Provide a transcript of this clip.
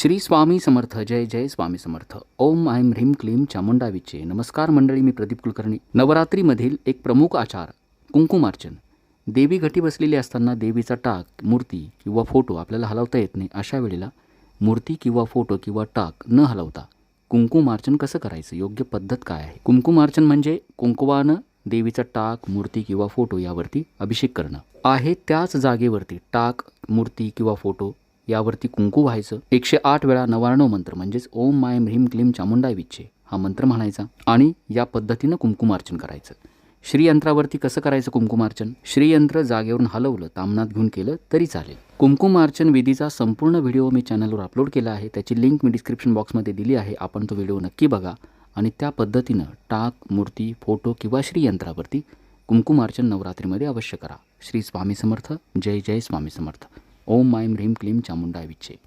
श्री स्वामी समर्थ जय जय स्वामी समर्थ. ओम ऐं ह्रीं क्लीं चामुंडावीचे नमस्कार मंडळी मी प्रदीप कुलकर्णी. नवरात्रीमधील एक प्रमुख आचार कुंकुमार्चन. देवी घटी बसलेली असताना देवीचा टाक मूर्ती किंवा फोटो आपल्याला हलवता येत नाही अशा वेळेला मूर्ती किंवा फोटो किंवा टाक न हलवता कुंकुमार्चन कसं करायचं? योग्य पद्धत काय आहे? कुंकुमार्चन म्हणजे कुंकुवानं देवीचा टाक मूर्ती किंवा फोटो यावरती अभिषेक करणं. आहे त्याच जागेवरती टाक मूर्ती किंवा फोटो यावरती कुंकू व्हायचं. एकशे आठ वेळा नवारणव मंत्र म्हणजेच ओम माय ह्रीम क्लीम चामुंडाय विच्छे हा मंत्र म्हणायचा. आणि या पद्धतीनं कुंकुमार्चन करायचं. श्रीयंत्रावरती कसं करायचं कुंकुमार्चन? श्रीयंत्र जागेवरून हलवलं तामनात घेऊन केलं तरी चालेल. कुंकुमार्चन विधीचा संपूर्ण व्हिडिओ मी चॅनलवर अपलोड केला आहे. त्याची लिंक मी डिस्क्रिप्शन बॉक्समध्ये दिली आहे. आपण तो व्हिडिओ नक्की बघा. आणि त्या पद्धतीनं टाक मूर्ती फोटो किंवा श्रीयंत्रावरती कुंकुमार्चन नवरात्रीमध्ये अवश्य करा. श्री स्वामी समर्थ. जय जय Swami Samarth. o myйm rimclim cчamundай ihет